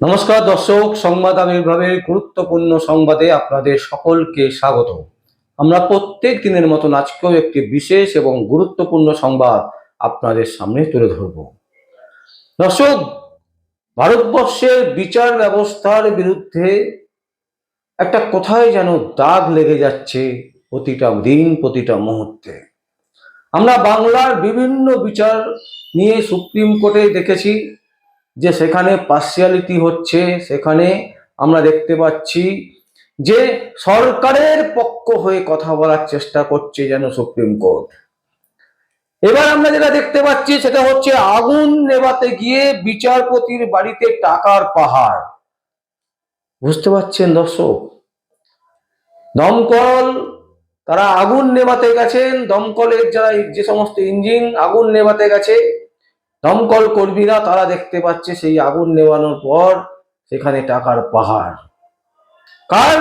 নমস্কার, দর্শক, সংবাদ আবির্ভাবের গুরুত্বপূর্ণ সংবাদে আপনাদের সকলকে স্বাগত। আমরা প্রত্যেক দিনের মতন আজকেও একটি বিশেষ এবং গুরুত্বপূর্ণ সংবাদ আপনাদের সামনে তুলে ধরব। দর্শক, ভারতবর্ষের বিচার ব্যবস্থার বিরুদ্ধে একটা কোথায় যেন দাগ লেগে যাচ্ছে প্রতিটা দিন, প্রতিটা মুহূর্তে। আমরা বাংলার বিভিন্ন বিচার নিয়ে সুপ্রিম কোর্টে দেখেছি যে সেখানে পার্সিয়ালিটি হচ্ছে, সেখানে আমরা দেখতে পাচ্ছি যে সরকারের পক্ষ হয়ে কথা বলার চেষ্টা করছে যেন সুপ্রিম কোর্ট। এবার আমরা যেটা দেখতে পাচ্ছি সেটা হচ্ছে আগুন নেভাতে গিয়ে বিচারপতির বাড়িতে টাকার পাহাড়। বুঝতে পারছেন দর্শক? দমকল, তারা আগুন নেভাতে গেছেন, দমকলের যারা যে সমস্ত ইঞ্জিন আগুন নেভাতে গেছে দমকল কর্মীরা তারা দেখতে পাচ্ছে সেই আগুন নেওয়ানোর পর সেখানে টাকার পাহাড়। কার?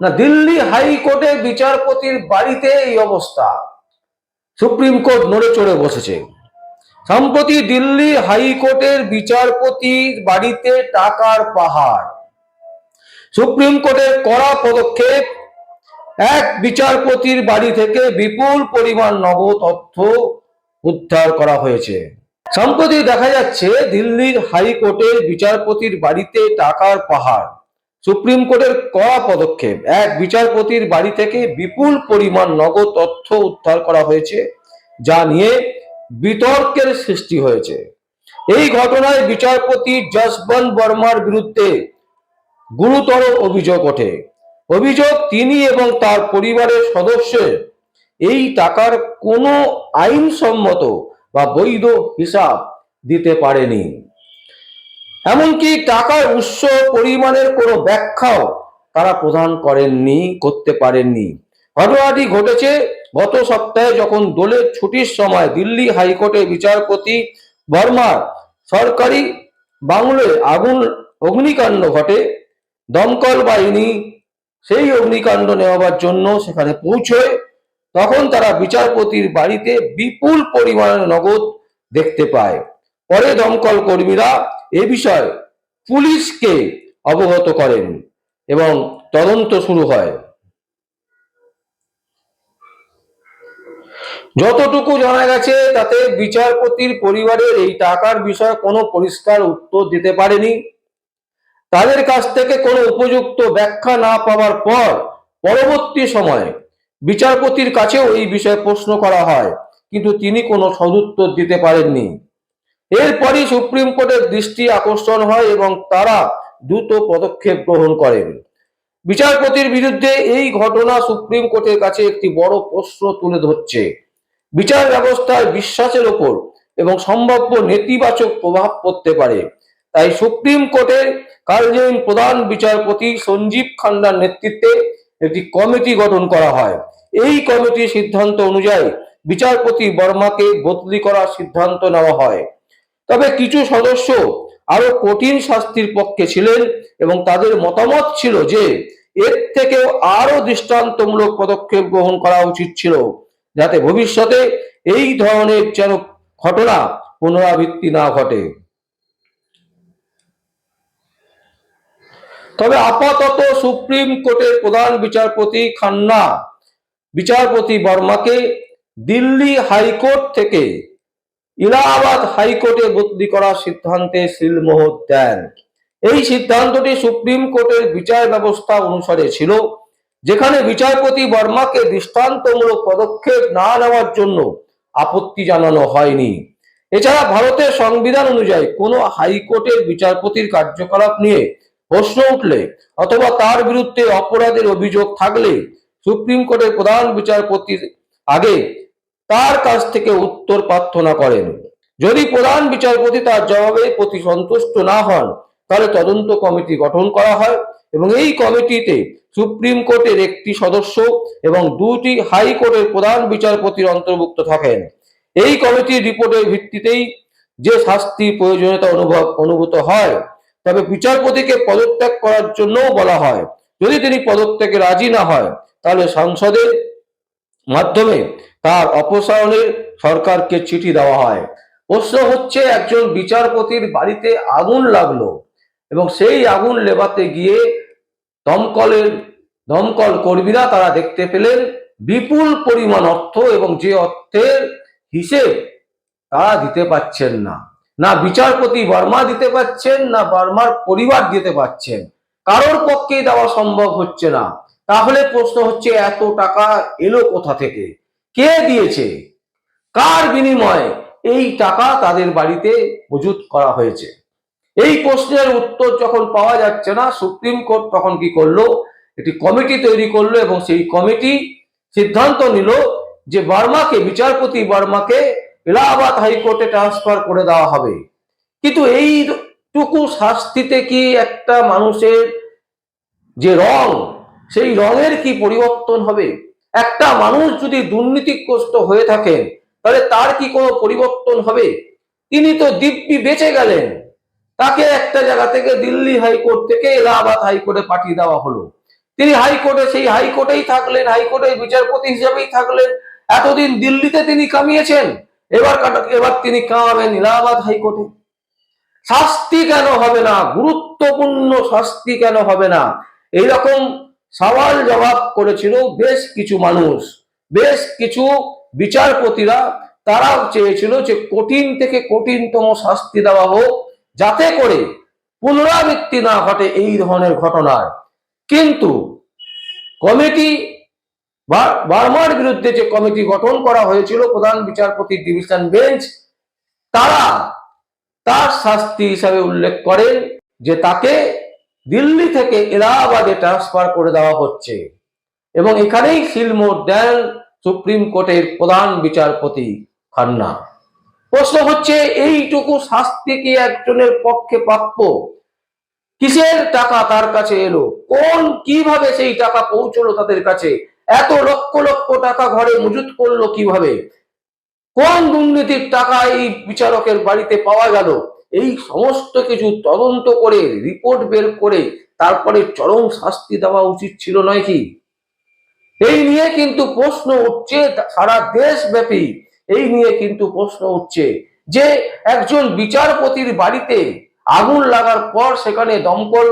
না, দিল্লি হাইকোর্টে বিচারপতির বাড়িতে এই অবস্থা। সুপ্রিম কোর্ট নড়ে চড়ে বসেছে। সম্প্রতি দিল্লি হাইকোর্টের বিচারপতির বাড়িতে টাকার পাহাড়। সুপ্রিম কোর্টের কড়া পদক্ষেপ, এক বিচারপতির বাড়ি থেকে বিপুল পরিমাণ নগদ অর্থ উদ্ধার করা হয়েছে। সম্প্রতি দেখা যাচ্ছে, দিল্লির হাইকোর্টের বিচারপতির বাড়িতে টাকার পাহাড়। সুপ্রিম কোর্টের কড়া পদক্ষেপ, এক বিচারপতির বাড়ি থেকে বিপুল পরিমাণ নগদ তথ্য উদ্ধার করা হয়েছে, যা নিয়ে বিতর্কের সৃষ্টি হয়েছে। এই ঘটনায় বিচারপতি যশবন্ত বর্মার বিরুদ্ধে গুরুতর অভিযোগ ওঠে। অভিযোগ তিনি এবং তার পরিবারের সদস্যের এই টাকার কোনো আইনসম্মত বা বৈধ হিসাব দিতে পারেনি। এমনকি টাকার উৎস পরিমাণের কোনো ব্যাখ্যাও তারা প্রদান করেননি, করতে পারেননি। ঘটনাটি ঘটেছে গত সপ্তাহে যখন দোলের ছুটির সময় দিল্লি হাইকোর্টের বিচারপতি বর্মার সরকারি বাংলোয় আগুন, অগ্নিকাণ্ড ঘটে। দমকল বাহিনী সেই অগ্নিকাণ্ড নেওয়ার জন্য সেখানে পৌঁছয়। তখন তারা বিচারপতির বাড়িতে বিপুল পরিমাণের নগদ দেখতে পায়। পরে দমকল কর্মীরা এ বিষয়ে পুলিশকে অবগত করেন এবং তদন্ত শুরু হয়। যতটুকু জানা গেছে, তাতে বিচারপতির পরিবারের এই টাকার বিষয়ে কোনো পরিষ্কার উত্তর দিতে পারেনি। তাদের কাছ থেকে কোনো উপযুক্ত ব্যাখ্যা না পাওয়ার পর পরবর্তী সময়ে বিচারপতির কাছেও এই বিষয়ে প্রশ্ন করা হয়, কিন্তু তিনি কোনো সদুত্তর দিতে পারেননি। এরপরই সুপ্রিম কোর্টের দৃষ্টি আকর্ষণ হয় এবং তারা দ্রুত পদক্ষেপ গ্রহণ করেন। বিচারপতির বিরুদ্ধে এই ঘটনা সুপ্রিম কোর্টের কাছে একটি বড় প্রশ্ন তুলে ধরছে। বিচার ব্যবস্থায় বিশ্বাসের ওপর এবং সম্ভাব্য নেতিবাচক প্রভাব পড়তে পারে। তাই সুপ্রিম কোর্টের কার্যনীন প্রধান বিচারপতি সঞ্জীব খান্নার নেতৃত্বে একটি কমিটি গঠন করা হয়। এই কমিটির সিদ্ধান্ত অনুযায়ী বিচারপতি বর্মাকে বদলি করার সিদ্ধান্ত নেওয়া হয়। তবে কিছু সদস্য আরও কঠিন শাস্তির পক্ষে ছিলেন এবং তাদের মতামত ছিল যে এর থেকেও আরও দৃষ্টান্তমূলক পদক্ষেপ গ্রহণ করা উচিত ছিল, যাতে ভবিষ্যতে এই ধরনের যেন ঘটনা পুনরাবৃত্তি না ঘটে। তবে আপাতত সুপ্রিম কোর্টের প্রধান বিচারপতি খান্না বিচারপতি বর্মাকে দিল্লি হাইকোর্ট থেকে ইলাহাবাদ হাইকোর্টে বদলি করার সিদ্ধান্তে সিলমোহর দেন। এই সিদ্ধান্তটি সুপ্রিম কোর্টের বিচার ব্যবস্থা অনুসারে ছিল, যেখানে বিচারপতি বর্মাকে দৃষ্টান্তমূলক পদক্ষেপ না নেওয়ার জন্য আপত্তি জানানো হয়নি। এছাড়া ভারতের সংবিধান অনুযায়ী কোনো হাইকোর্টের বিচারপতির কার্যকলাপ নিয়ে প্রশ্ন উঠলে অথবা তার বিরুদ্ধে অপরাধের অভিযোগ থাকলে সুপ্রিম কোর্টের প্রধান বিচারপতির আগে তার কাছ থেকে উত্তর প্রার্থনা করেন। যদি প্রধান বিচারপতি তার জবাবে প্রতি সন্তুষ্ট না হন, তাহলে তদন্ত কমিটি গঠন করা হয় এবং এই কমিটিতে সুপ্রিম কোর্টের একটি সদস্য এবং দুটি হাইকোর্টের প্রধান বিচারপতির অন্তর্ভুক্ত থাকেন। এই কমিটির রিপোর্টের ভিত্তিতেই যে শাস্তির প্রয়োজনীয়তা অনুভব, অনুভূত হয়, তবে বিচারপতিকে পদত্যাগ করার জন্যও বলা হয়। যদি তিনি পদত্যাগে রাজি না হয় তাহলে সংসদের মাধ্যমে তার অপসারণের সরকারকে চিঠি দেওয়া হয়। প্রশ্ন হচ্ছে, একজন বিচারপতির বাড়িতে আগুন লাগল এবং সেই আগুন লেবাতে গিয়ে দমকলের, দমকল কর্মীরা তারা দেখতে পেলেন বিপুল পরিমাণ অর্থ এবং যে অর্থের হিসেব তারা দিতে পাচ্ছেন না। না বিচারপতি বর্মা দিতে পাচ্ছেন, না বর্মার পরিবার দিতে পাচ্ছেন। কারোর পক্ষেই দেওয়া সম্ভব হচ্ছে না। তাহলে প্রশ্ন হচ্ছে, এত টাকা এলো কোথা থেকে? কে দিয়েছে? কার বিনিময়ে এই টাকা তাদের বাড়িতে মজুত করা হয়েছে? এই প্রশ্নের উত্তর যখন পাওয়া যাচ্ছে না, সুপ্রিম কোর্ট তখন কি করল? একটি কমিটি তৈরি করল এবং সেই কমিটি সিদ্ধান্ত নিল যে বর্মাকে, বিচারপতি বর্মাকে এলাহাবাদ হাইকোর্টে ট্রান্সফার করে দেওয়া হবে। কিন্তু এইটুকু শাস্তিতে কি একটা মানুষের যে রং সেই রঙের কি পরিবর্তন হবে? একটা মানুষ যদি দুর্নীতিগ্রস্ত হয়ে থাকেন, তাহলে তার কি কোনো পরিবর্তন হবে? তিনি তো দিব্যি বেঁচে গেলেন। তাকে একটা জায়গা থেকে দিল্লি হাইকোর্ট থেকে এলাহাবাদ হাইকোর্টে পাঠিয়ে দেওয়া হলো। তিনি হাইকোর্টে, সেই হাইকোর্টেই থাকলেন, হাইকোর্টের বিচারপতি হিসেবেই থাকলেন। এতদিন দিল্লিতে তিনি কামিয়েছেন। এবার এবার তিনি কামাবেন এলাহাবাদ হাইকোর্টে। শাস্তি কেন হবে না? গুরুত্বপূর্ণ শাস্তি কেন হবে না? এইরকম সওয়াল জবাব করেছিল, বেশ কিছু মানুষ, বেশ কিছু বিচারপতিরা, তারাও চেয়েছিল যে কঠিন থেকে কঠিনতম শাস্তি দেওয়া হোক, যাতে করে পুনরাবৃত্তি না ঘটে এই ধরনের ঘটনার কিন্তু কমিটি বার্মার বিরুদ্ধে যে কমিটি গঠন করা হয়েছিল, প্রধান বিচারপতি ডিভিশন বেঞ্চ, তারা তার শাস্তি হিসাবে উল্লেখ করেন যে তাকে দিল্লি থেকে এলাহাবাদে ট্রান্সফার করে দেওয়া হচ্ছে। এবং এখানেই সিলমোট দেন সুপ্রিম কোর্টের প্রধান বিচারপতি খান্না। প্রশ্ন হচ্ছে, এইটুকু শাস্তি কি একজনের পক্ষে প্রাপ্য? কিসের টাকা তার কাছে এলো? কোন, কীভাবে সেই টাকা পৌঁছলো তাদের কাছে? এত লক্ষ লক্ষ টাকা ঘরে মজুত করল কীভাবে? কোন দুর্নীতির টাকা এই বিচারকের বাড়িতে পাওয়া গেল? এই সমস্ত কিছু তদন্ত করে রিপোর্ট বের করে তারপরে চরম শাস্তি দেওয়া উচিত ছিল নয় কি? এই নিয়ে কিন্তু প্রশ্ন উঠছে সারা দেশব্যাপী। এই নিয়ে কিন্তু প্রশ্ন উঠছে যে একজন বিচারপতির বাড়িতে আগুন লাগার পর সেখানে দমকল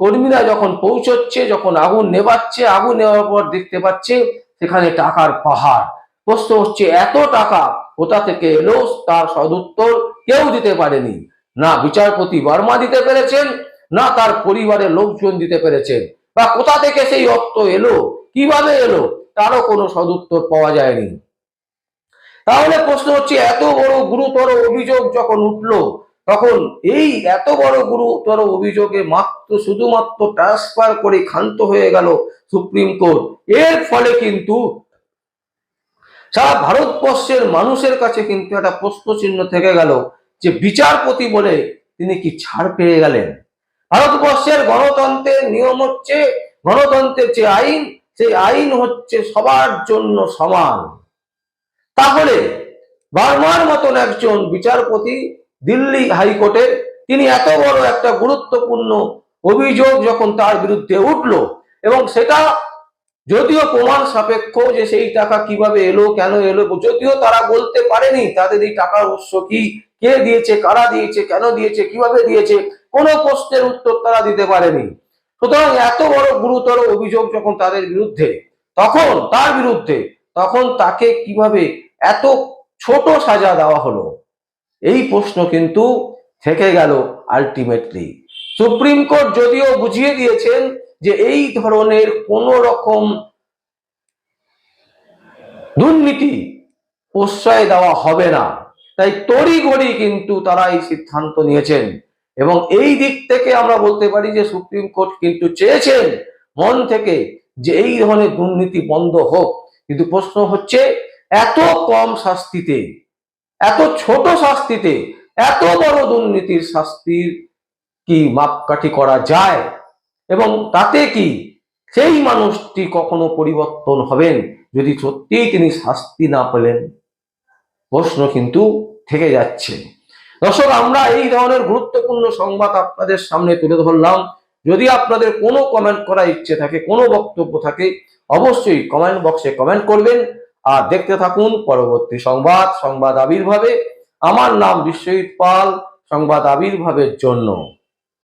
কর্মীরা যখন পৌঁছচ্ছে, যখন আগুন নেবাচ্ছে আগুন নেওয়ার পর দেখতে পাচ্ছে সেখানে টাকার পাহাড়। প্রশ্ন হচ্ছে এত টাকা কোথা থেকে এলো? তার সদুত্তর কেউ দিতে পারেনি। না বিচারপতি বর্মা দিতে পেরেছেন, না তার পরিবারের লোকজন দিতে পেরেছেন। বা কোথা থেকে সেই অর্থ এলো? কীভাবে এলো? তারও কোনো সদুত্তর পাওয়া যায়নি। তাহলে প্রশ্ন হচ্ছে, এত বড় গুরুতর অভিযোগ যখন উঠল, তখন এই এত বড় গুরুতর অভিযোগে মাত্র শুধুমাত্র ট্রান্সফার করে ক্ষান্ত হয়ে গেল সুপ্রিম কোর্ট। এর ফলে কিন্তু সারা ভারতবর্ষের মানুষের কাছে কিন্তু একটা প্রশ্ন চিহ্ন থেকে গেল যে বিচারপতি বলে তিনি কি ছাড় পেয়ে গেলেন? ভারতবর্ষের গণতন্ত্রের নিয়ম হচ্ছে, গণতন্ত্রের যে আইন, সেই আইন হচ্ছে সবার জন্য সমান। তাহলে বার্মার মতন একজন বিচারপতি দিল্লি হাইকোর্টের তিনি এত বড় একটা গুরুত্বপূর্ণ অভিযোগ যখন তার বিরুদ্ধে উঠল এবং সেটা যদিও প্রমাণ সাপেক্ষ যে সেই টাকা কীভাবে এলো, কেন এলো, যদিও তারা বলতে পারেনি তাদের এই টাকার উৎস কি, কে দিয়েছে, কারা দিয়েছে, কেন দিয়েছে, কীভাবে দিয়েছে, কোনো প্রশ্নের উত্তর তারা দিতে পারেনি। সুতরাং এত বড় গুরুতর অভিযোগ যখন তাদের বিরুদ্ধে, তখন, তার বিরুদ্ধে, তখন তাকে কীভাবে এত ছোট সাজা দেওয়া হলো, এই প্রশ্ন কিন্তু থেকে গেল আলটিমেটলি সুপ্রিম কোর্ট যদিও বুঝিয়ে দিয়েছেন যে এই ধরনের কোন রকম দুর্নীতি প্রশ্রয় দেওয়া হবে না। তাই তড়িঘড়ি কিন্তু তারা এই সিদ্ধান্ত নিয়েছেন। এবং এই দিক থেকে আমরা বলতে পারি যে সুপ্রিম কোর্ট কিন্তু চেয়েছেন মন থেকে যে এই ধরনের দুর্নীতি বন্ধ হোক। কিন্তু প্রশ্ন হচ্ছে, এত কম শাস্তিতে, এত ছোট শাস্তিতে, এত বড় দুর্নীতির শাস্তির কি মাপকাঠি করা যায়? এবং তাতে কি? সেই মানুষটি কখনো পরিবর্তন হবেন যদি সত্যিই তিনি শাস্তি না পেলেন? প্রশ্ন কিন্তু থেকে যাচ্ছে। দর্শক, আমরা এই ধরনের গুরুত্বপূর্ণ সংবাদ আপনাদের সামনে তুলে ধরলাম। যদি আপনাদের কোনো কমেন্ট করার ইচ্ছে থাকে, কোনো বক্তব্য থাকে, অবশ্যই কমেন্ট বক্সে কমেন্ট করবেন। আর দেখতে থাকুন পরবর্তী সংবাদ সংবাদ আবির্ভাবে। আমার নাম বিশ্বজিৎ পাল, সংবাদ আবির্ভাবের জন্য।